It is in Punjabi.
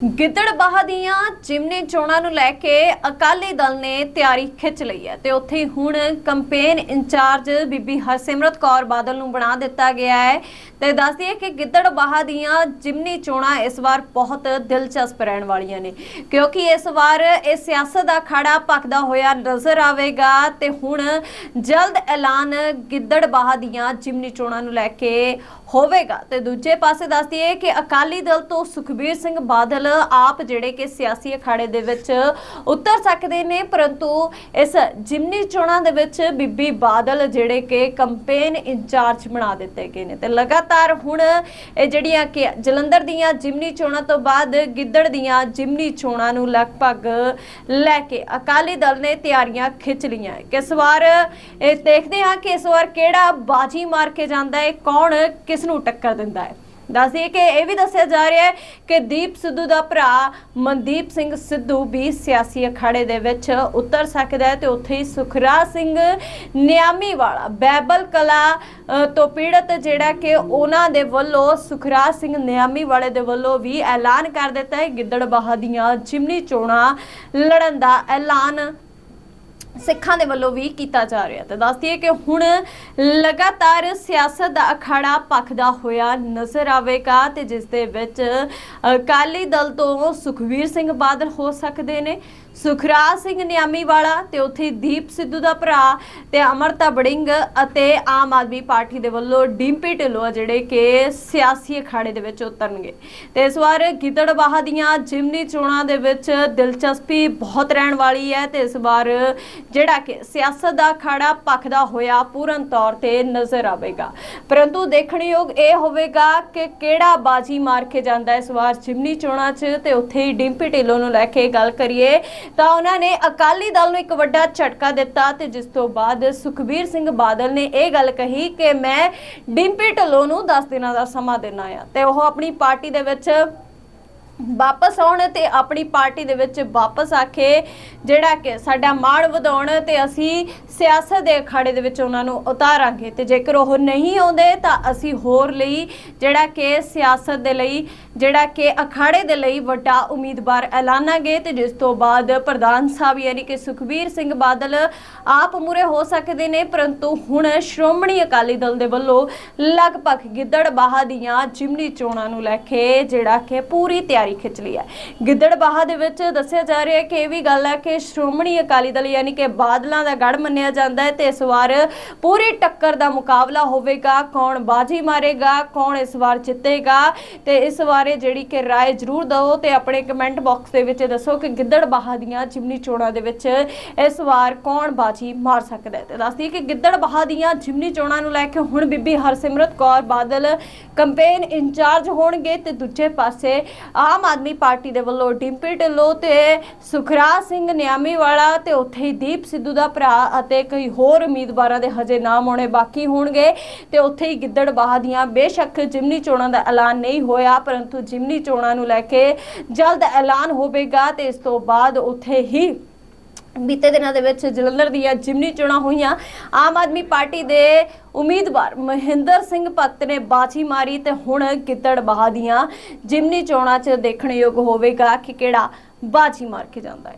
ਗਿੱਦੜਬਾਹਾ ਦੀਆਂ ਜਿਮਨੀ ਚੋਣਾਂ ਨੂੰ ਲੈ ਕੇ ਅਕਾਲੀ ਦਲ ਨੇ ਤਿਆਰੀ ਖਿੱਚ ਲਈ ਹੈ ਤੇ ਉੱਥੇ ਹੁਣ ਕੰਪੇਨ ਇੰਚਾਰਜ ਬੀਬੀ ਹਰਸਿਮਰਤ ਕੌਰ ਬਾਦਲ ਨੂੰ ਬਣਾ ਦਿੱਤਾ ਗਿਆ ਹੈ ਤੇ ਦੱਸਦੀਏ ਹੈ ਕਿ ਗਿੱਦੜਬਾਹਾ ਦੀਆਂ ਜਿਮਨੀ ਚੋਣਾਂ ਇਸ ਵਾਰ ਬਹੁਤ ਦਿਲਚਸਪ ਰਹਿਣ ਵਾਲੀਆਂ ਨੇ, ਕਿਉਂਕਿ ਇਸ ਵਾਰ ਇਹ ਸਿਆਸਤ ਦਾ ਖੜਾ ਪੱਕਦਾ ਹੋਇਆ ਨਜ਼ਰ ਆਵੇਗਾ ਤੇ ਹੁਣ ਜਲਦ ਐਲਾਨ ਗਿੱਦੜਬਾਹਾ ਦੀਆਂ ਜਿਮਨੀ ਚੋਣਾਂ ਨੂੰ ਲੈ ਕੇ ਹੋਵੇਗਾ। ਤੇ ਦੂਜੇ ਪਾਸੇ ਦੱਸਦੀ ਹੈ ਕਿ ਅਕਾਲੀ ਦਲ ਤੋਂ ਸੁਖਬੀਰ ਸਿੰਘ ਬਾਦਲ ਆਪ ਜਿਹੜੇ ਕਿ ਸਿਆਸੀ ਅਖਾੜੇ ਦੇ ਵਿੱਚ ਉਤਰ ਸਕਦੇ ਨੇ, ਪਰੰਤੂ ਇਸ ਜਿਮਨੀ ਚੋਣਾਂ ਦੇ ਵਿੱਚ ਬੀਬੀ ਬਾਦਲ ਜਿਹੜੇ ਕਿ ਕੰਪੇਨ ਇੰਚਾਰਜ ਬਣਾ ਦਿੱਤੇ ਗਏ ਨੇ ਤੇ ਲਗਾਤਾਰ ਹੁਣ ਜਿਹੜੀਆਂ ਕਿ ਜਲੰਧਰ ਦੀਆਂ ਜਿਮਨੀ ਚੋਣਾਂ ਤੋਂ ਬਾਅਦ ਗਿੱਦੜ ਦੀਆਂ ਜਿਮਨੀ ਚੋਣਾਂ ਨੂੰ ਲਗਭਗ ਲੈ ਕੇ ਅਕਾਲੀ ਦਲ ਨੇ ਤਿਆਰੀਆਂ ਖਿੱਚ ਲਈਆਂ। ਹੈ ਇਸ ਵਾਰ ਇਹ ਦੇਖਦੇ ਹਾਂ ਕਿ ਇਸ ਵਾਰ ਕਿਹੜਾ ਬਾਜੀ ਮਾਰ ਕੇ ਜਾਂਦਾ ਹੈ, ਕੌਣ ਕਿਸ ਨੂੰ ਟੱਕਰ ਦਿੰਦਾ ਹੈ। ਦੱਸਦੀਏ ਕਿ ਇਹ ਵੀ ਦੱਸਿਆ ਜਾ ਰਿਹਾ ਹੈ ਕਿ ਦੀਪ ਸਿੱਧੂ ਦਾ ਭਰਾ ਮਨਦੀਪ ਸਿੰਘ ਸਿੱਧੂ ਵੀ ਸਿਆਸੀ ਅਖਾੜੇ ਦੇ ਵਿੱਚ ਉਤਰ ਸਕਦਾ ਹੈ ਤੇ ਉੱਥੇ ਹੀ ਸੁਖਰਾਜ ਸਿੰਘ ਨਿਆਮੀ ਵਾਲਾ ਬੈਬਲ ਕਲਾ ਤੋਂ ਪੀੜਤ ਜਿਹੜਾ ਕਿ ਉਹਨਾਂ ਦੇ ਵੱਲੋਂ, ਸੁਖਰਾਜ ਸਿੰਘ ਨਿਆਮੀ ਵਾਲੇ ਦੇ ਵੱਲੋਂ ਵੀ ਐਲਾਨ ਕਰ ਦਿੱਤਾ ਹੈ। ਗਿੱਦੜਬਾਹਾ ਦੀਆਂ ਜਿਮਨੀ ਚੋਣਾਂ ਲੜਨ ਦਾ ਐਲਾਨ ਸਿੱਖਾਂ ਦੇ ਵੱਲੋਂ ਵੀ ਕੀਤਾ ਜਾ ਰਿਹਾ ਤੇ ਦੱਸਦੀ ਹੈ ਕਿ ਹੁਣ ਲਗਾਤਾਰ ਸਿਆਸਤ ਦਾ ਅਖਾੜਾ ਪੱਕਦਾ ਹੋਇਆ ਨਜ਼ਰ ਆਵੇਗਾ ਤੇ ਜਿਸ ਦੇ ਵਿੱਚ ਅਕਾਲੀ ਦਲ ਤੋਂ ਸੁਖਵੀਰ ਸਿੰਘ ਬਾਦਲ ਹੋ ਸਕਦੇ ਨੇ, ਸੁਖਰਾਜ ਸਿੰਘ ਨਿਆਮੀ ਵਾਲਾ ਤੇ ਉੱਥੇ ਦੀਪ ਸਿੱਧੂ ਦਾ ਭਰਾ ਤੇ ਅਮਰਤਾ ਬੜਿੰਗ ਅਤੇ ਆਮ ਆਦਮੀ ਪਾਰਟੀ ਦੇ ਵੱਲੋਂ ਡਿੰਪੀ ਢਿੱਲੋਂ ਆ ਜਿਹੜੇ ਕਿ ਸਿਆਸੀ ਅਖਾੜੇ ਦੇ ਵਿੱਚ ਉਤਰਨਗੇ। ਤੇ ਇਸ ਵਾਰ ਗਿੱਦੜਬਾਹਾ ਦੀਆਂ ਜਿਮਨੀ ਚੋਣਾਂ ਦੇ ਵਿੱਚ ਦਿਲਚਸਪੀ ਬਹੁਤ ਰਹਿਣ ਵਾਲੀ ਹੈ ਤੇ ਇਸ ਵਾਰ ਜਿਹੜਾ ਕਿ ਸਿਆਸਤ ਦਾ ਅਖਾੜਾ ਪੱਕਦਾ ਹੋਇਆ ਪੂਰਨ ਤੌਰ ਤੇ ਨਜ਼ਰ ਆਵੇਗਾ। ਪਰੰਤੂ ਦੇਖਣਯੋਗ ਇਹ ਹੋਵੇਗਾ ਕਿ ਕਿਹੜਾ ਬਾਜੀ ਮਾਰ ਕੇ ਜਾਂਦਾ ਇਸ ਵਾਰ ਜਿਮਨੀ ਚੋਣਾਂ 'ਚ ਤੇ ਉੱਥੇ ਹੀ ਡਿੰਪੀ ਢਿੱਲੋਂ ਨੂੰ ਲੈ ਕੇ ਗੱਲ ਕਰੀਏ ਤਾਂ ਉਹਨਾਂ ਨੇ ਅਕਾਲੀ ਦਲ ਨੂੰ ਇੱਕ ਵੱਡਾ ਝਟਕਾ ਦਿੱਤਾ ਤੇ ਜਿਸ ਤੋਂ ਬਾਅਦ ਸੁਖਬੀਰ ਸਿੰਘ ਬਾਦਲ ਨੇ ਇਹ ਗੱਲ ਕਹੀ ਕਿ ਮੈਂ ਡਿੰਪੀ ਢਿੱਲੋਂ ਨੂੰ 10 ਦਿਨਾਂ ਦਾ ਸਮਾਂ ਦੇਣਾ ਆ ਤੇ ਉਹ ਆਪਣੀ ਪਾਰਟੀ ਦੇ ਵਿੱਚ ਵਾਪਸ ਆਉਣ ਤੇ ਆਪਣੀ ਪਾਰਟੀ ਦੇ ਵਿੱਚ ਵਾਪਸ ਆ ਕੇ ਜਿਹੜਾ ਕਿ ਸਾਡਾ ਮਾਣ ਵਧਾਉਣ ਤੇ ਅਸੀਂ ਸਿਆਸਤ ਦੇ ਅਖਾੜੇ ਦੇ ਵਿੱਚ ਉਹਨਾਂ ਨੂੰ ਉਤਾਰਾਂਗੇ। ਤੇ ਜੇਕਰ ਉਹ ਨਹੀਂ ਆਉਂਦੇ ਤਾਂ ਅਸੀਂ ਹੋਰ ਲਈ ਜਿਹੜਾ ਕਿ ਸਿਆਸਤ ਦੇ ਲਈ, ਜਿਹੜਾ ਕਿ ਅਖਾੜੇ ਦੇ ਲਈ ਵੱਡਾ ਉਮੀਦਵਾਰ ਐਲਾਨਾਂਗੇ ਤੇ ਜਿਸ ਤੋਂ ਬਾਅਦ ਪ੍ਰਧਾਨ ਸਾਹਿਬ ਯਾਨੀ ਕਿ ਸੁਖਬੀਰ ਸਿੰਘ ਬਾਦਲ ਆਪ ਮੂਰੇ ਹੋ ਸਕਦੇ ਨੇ, ਪਰੰਤੂ ਹੁਣ ਸ਼੍ਰੋਮਣੀ ਅਕਾਲੀ ਦਲ ਦੇ ਵੱਲੋਂ ਲਗਭਗ ਗਿੱਦੜਬਾਹਾ ਦੀਆਂ ਜਿਮਨੀ ਚੋਣਾਂ ਨੂੰ ਲੈ ਕੇ ਜਿਹੜਾ ਕਿ ਪੂਰੀ ਤਿਆਰੀ ਖਿੱਚ ਲਈ ਹੈ ਗਿੱਦੜਬਾਹਾ ਦੇ ਵਿੱਚ ਦੱਸਿਆ ਜਾ ਰਿਹਾ ਹੈ ਕਿ ਇਹ ਵੀ ਗੱਲ ਹੈ ਕਿ ਸ਼੍ਰੋਮਣੀ ਅਕਾਲੀ ਦਲ ਯਾਨੀ ਕਿ ਬਾਦਲਾਂ ਦਾ ਗੜ ਮੰਨਿਆ ਜਾਂਦਾ ਹੈ ਤੇ ਇਸ ਵਾਰ ਪੂਰੀ ਟੱਕਰ ਦਾ ਮੁਕਾਬਲਾ ਹੋਵੇਗਾ ਕੌਣ ਬਾਜੀ ਮਾਰੇਗਾ ਕੌਣ ਇਸ ਵਾਰ ਜਿੱਤੇਗਾ ਤੇ ਇਸ ਬਾਰੇ ਜਿਹੜੀ ਕਿ رائے ਜ਼ਰੂਰ ਦਿਓ ਤੇ ਆਪਣੇ ਕਮੈਂਟ ਬਾਕਸ ਦੇ ਵਿੱਚ ਦੱਸੋ ਕਿ ਗਿੱਦੜਬਾਹਾ ਦੀਆਂ ਜਿਮਨੀ ਚੋਣਾਂ ਦੇ ਵਿੱਚ ਇਸ ਵਾਰ ਕੌਣ ਬਾਜੀ ਮਾਰ ਸਕਦਾ ਹੈ ਤੇ ਦੱਸਦੀ ਕਿ ਗਿੱਦੜਬਾਹਾ ਦੀਆਂ ਜਿਮਨੀ ਚੋਣਾਂ ਨੂੰ ਲੈ ਕੇ ਹੁਣ ਬੀਬੀ ਹਰਸਿਮਰਤ ਕੌਰ ਬਾਦਲ ਕੰਪੇਨ ਇੰਚਾਰਜ ਹੋਣਗੇ ਤੇ ਦੂਜੇ ਪਾਸੇ ਆਮ ਆਦਮੀ ਪਾਰਟੀ ਦੇ ਵੱਲੋਂ ਡਿੰਪੀ ਢਿੱਲੋਂ ਤੇ ਸੁਖਰਾਜ ਸਿੰਘ ਨਿਆਮੀ ਵਾਲਾ ਤੇ ਉੱਥੇ ਹੀ ਦੀਪ ਸਿੱਧੂ ਦਾ ਭਰਾ ਅਤੇ ਕਈ ਹੋਰ ਉਮੀਦਵਾਰਾਂ ਦੇ ਹਜੇ ਨਾਮ ਆਉਣੇ ਬਾਕੀ ਹੋਣਗੇ। ਤੇ ਉੱਥੇ ਹੀ ਗਿੱਦੜਬਾਹਾ ਦੀਆਂ ਬੇਸ਼ੱਕ ਜਿਮਨੀ ਚੋਣਾਂ ਦਾ ਐਲਾਨ ਨਹੀਂ ਹੋਇਆ, ਪਰੰਤੂ ਜਿਮਨੀ ਚੋਣਾਂ ਨੂੰ ਲੈ ਕੇ ਜਲਦ ਐਲਾਨ ਹੋਵੇਗਾ ਤੇ ਇਸ ਤੋਂ ਬਾਅਦ ਉੱਥੇ ਹੀ ਬੀਤੇ ਦਿਨਾਂ ਦੇ ਵਿੱਚ ਜਲੰਧਰ ਦੀਆਂ ਜਿਮਨੀ ਚੋਣਾਂ ਹੋਈਆਂ। ਆਮ ਆਦਮੀ ਪਾਰਟੀ ਦੇ ਉਮੀਦਵਾਰ ਮਹਿੰਦਰ ਸਿੰਘ ਭਗਤ ਨੇ ਬਾਜੀ ਮਾਰੀ ਤੇ ਹੁਣ ਗਿੱਦੜਬਾਹਾ ਦੀਆਂ ਜਿਮਨੀ ਚੋਣਾਂ 'ਚ ਦੇਖਣਯੋਗ ਹੋਵੇਗਾ ਕਿ ਕਿਹੜਾ ਬਾਜੀ ਮਾਰ ਕੇ ਜਾਂਦਾ ਹੈ।